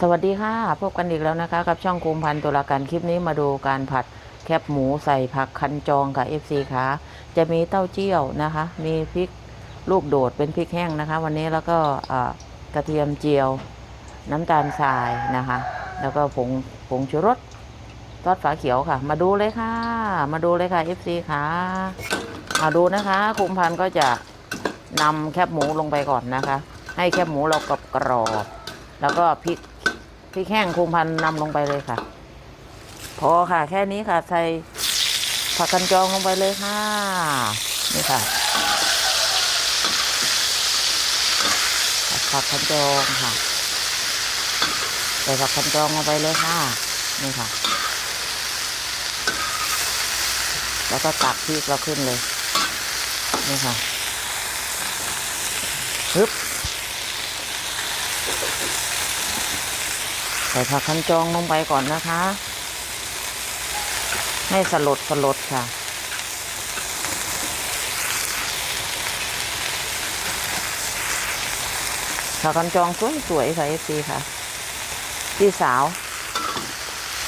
สวัสดีค่ะ พบกันอีกแล้วนะคะ กับช่องคุมพันตุลาการคลิปนี้มาดูการผัดแคบหมูใส่ผักคันจองค่ะ FC ค่ะจะมีเต้าเจี้ยวนะคะ มีพริกลูกโดดเป็นพริกแห้งนะคะ วันนี้แล้วก็กระเทียมเจียว น้ำตาลทรายนะคะ แล้วก็ผงผงชูรสซอสฝาเขียวค่ะ มาดูเลยค่ะ มาดูเลยค่ะ FC ค่ะมาดูนะคะคุมพันธ์ก็จะนำแคบหมูลงไปก่อนนะคะ ให้แคบหมูเรากรอบแล้วก็พริก พริกแห้งคุมพันนำลงไปเลยค่ะ พอค่ะ แค่นี้ค่ะ ใส่ผักกันจองลงไปเลยค่ะ นี่ค่ะ ผักกันจองค่ะ ใส่ผักกันจองลงไปเลยค่ะ นี่ค่ะ แล้วก็ตักพริกเราขึ้นเลย นี่ค่ะฮึบ ส่ผักคันจองลงไปก่อนนะคะ ให้สลดสลดค่ะ ผักคันจองสวยๆค่ะเอฟซีค่ะ พี่สาว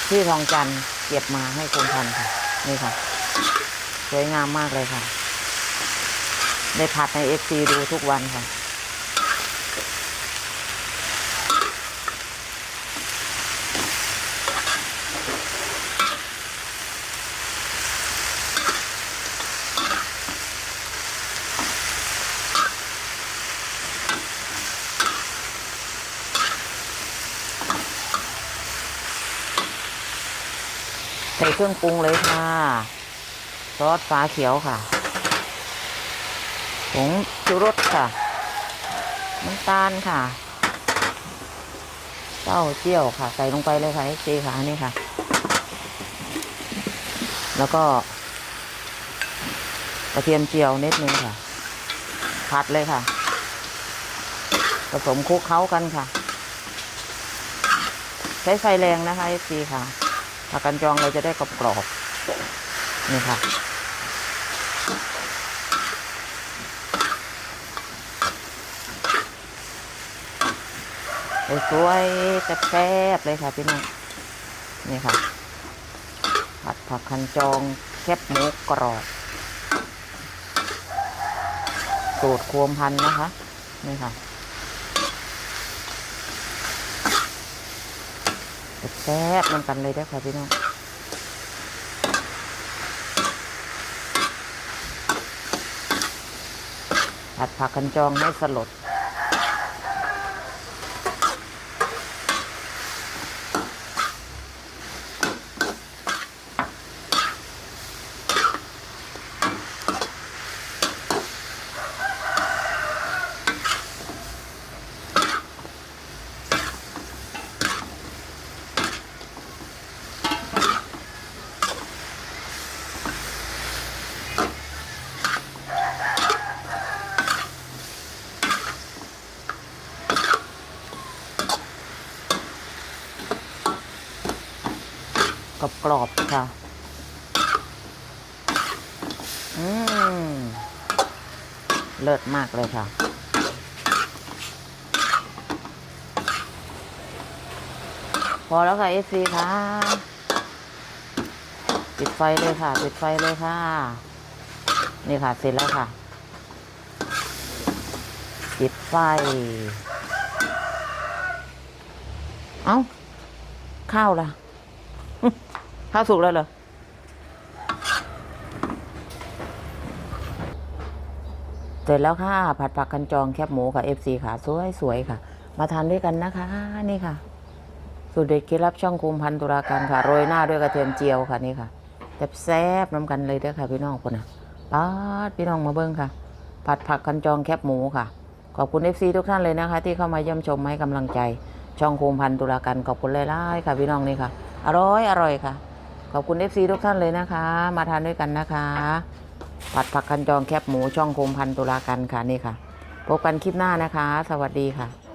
พี่ทองจันทร์เก็บมาให้คุณพันค่ะ นี่ค่ะ สวยงามมากเลยค่ะ ได้ผัดในเอฟซีดูทุกวันค่ะ ใส่เครื่องปรุงเลยค่ะ ซอสฟ้าเขียวค่ะ ผงชูรสค่ะ น้ำตาลค่ะเต้าเจี้ยวค่ะ ใส่ลงไปเลยค่ะเจค่ะนี่ค่ะ แล้วก็กระเทียมเจียวนิดนึงค่ะ ผัดเลยค่ะ ผสมคลุกเคล้ากันค่ะ ใช้ไฟแรงนะคะเอฟซีค่ะ ผักกันจองเราจะได้กรอบๆนี่ค่ะ สวยๆแซ่บๆเลยค่ะพี่น้องนี่ค่ะ ผัดผักคันจองแคบหมูกรอบสูตรควมพันนะคะ นี่ค่ะ ซ่บๆนำกันเลยได้ค่ะพี่น้องผัดผักกันจองให้สลด กรอบกรอบๆค่ะ อืม เลิศมากเลยค่ะ พอแล้วค่ะเอฟซีค่ะ ปิดไฟเลยค่ะ ปิดไฟเลยค่ะ นี่ค่ะ เสร็จแล้วค่ะ ปิดไฟ เอ้า ข้าวล่ะ ข้าวสุกแล้วเหรอ เสร็จแล้วค่ะ ผัดผักกันจองแคบหมูค่ะ FC ค่ะ สวยสวยๆค่ะ มาทานด้วยกันนะคะ นี่ค่ะ สูตรเด็ดเคล็ดลับช่องคุมพันตุลาการค่ะ โรยหน้าด้วยกระเทียมเจียวค่ะนี่ค่ะแซ่บๆน้ำกันเลยเด้อค่ะ พี่น้องคนน่ะป้าดพี่น้องมาเบิ้งค่ะ ผัดผักกันจองแคบหมูค่ะ ขอบคุณ FC ทุกท่านเลยนะคะ ที่เข้ามาเยี่ยมชมให้กำลังใจ ช่องคุมพันตุลาการขอบคุณหลายๆค่ะ พี่น้องนี่ค่ะ อร่อยอร่อยค่ะ ขอบคุณ FC ทุกท่านเลยนะคะ มาทานด้วยกันนะคะ ผัดผักคันจองแคบหมูช่องคุมพันตุลาการค่ะนี่ค่ะ พบกันคลิปหน้านะคะ สวัสดีค่ะ